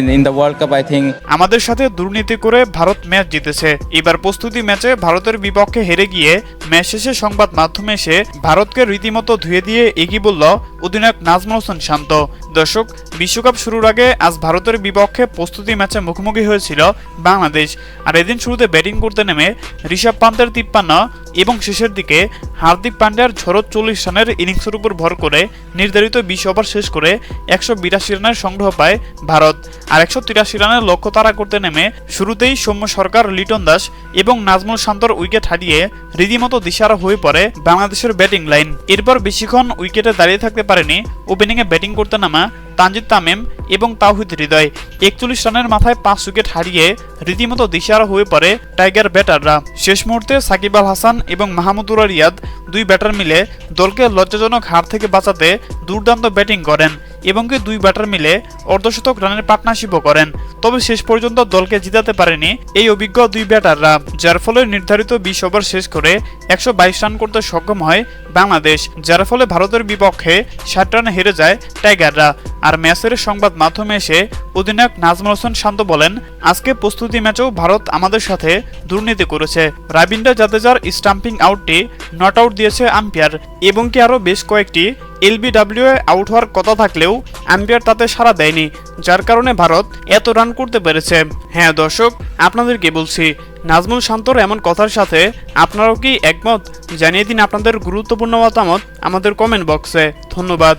In the world cup আই আমাদের সাথে দুর্নীতি করে ভারত ম্যাচ জিতেছে। এবার প্রস্তুতি ম্যাচে ভারতের বিপক্ষে হেরে গিয়ে ম্যাচ শেষে সংবাদ মাধ্যমে এসে ভারতকে রীতিমতো ধুয়ে দিয়ে এগিয়ে বলল অধিনায়ক নাজমুল হোসেন শান্ত। দর্শক, বিশ্বকাপ শুরুর আগে আজ ভারতের বিপক্ষে প্রস্তুতি ম্যাচে মুখোমুখি হয়েছিল বাংলাদেশ। আর এদিন শুরুতে ব্যাটিং করতে নেমে ঋষভ পান্তের তিপ্পান্ন এবং শেষের দিকে হার্দিক পান্ডিয়ার ঝড়ো চল্লিশ রানের ইনিংসের উপর ভর করে নির্ধারিত বিশ ওভার শেষ করে একশো বিরাশি রানের সংগ্রহ পায় ভারত। আর একশো তিরাশি রানের লক্ষ্য তারা করতে নেমে শুরুতেই সৌম্য সরকার, লিটন দাস এবং নাজমুল শান্তর উইকেট হারিয়ে রীতিমতো দিশারা হয়ে পড়ে বাংলাদেশের ব্যাটিং লাইন এরপর বেশিক্ষণ উইকেটে দাঁড়িয়ে থাকতে পারেনি ওপেনিংয়ে ব্যাটিং করতে নামা তানজিদ তামিম এবং তাওহিদ হৃদয়। একচল্লিশ রানের মাথায় পাঁচ উইকেট হারিয়ে রীতিমতো দিশারা হয়ে পড়ে টাইগার ব্যাটাররা শেষ মুহূর্তে সাকিব আল হাসান এবং মাহমুদুর রিয়াদ দুই ব্যাটার মিলে দলকে লজ্জাজনক হার থেকে বাঁচাতে দুর্দান্ত ব্যাটিং করেন। এবং কি দুই ব্যাটার মিলে অর্ধশতক রানের পার্টনারশিপও করেন। তবে শেষ পর্যন্ত দলকে জিতাতে পারেনি এই অভিজ্ঞ দুই ব্যাটাররা, যার ফলে নির্ধারিত বিশ ওভার শেষ করে একশো বাইশ রান করতে সক্ষম হয় বাংলাদেশ, যার ফলে ভারতের বিপক্ষে ষাট রানে হেরে যায় টাইগাররা। আর ম্যাচের সংবাদ মাধ্যমে এসে অধিনায়ক নাজমুল হোসেন শান্ত বলেন, আজকে প্রস্তুতি ম্যাচেও ভারত আমাদের সাথে দুর্নীতি করেছে। রাবিন্দ্র জাদেজার স্টাম্পিং আউটটি নট আউট দিয়েছে আম্পায়ার এবং কি আরও বেশ কয়েকটি এলবিডব্লিউ এ আউট হওয়ার কথা থাকলেও আম্পায়ার তাতে সাড়া দেয়নি, যার কারণে ভারত এত রান করতে পেরেছে। হ্যাঁ দর্শক, আপনাদেরকে বলছি, নাজমুল শান্তর এমন কথার সাথে আপনারাও কি একমত? জানিয়ে দিন আপনাদের গুরুত্বপূর্ণ মতামত আমাদের কমেন্ট বক্সে ধন্যবাদ।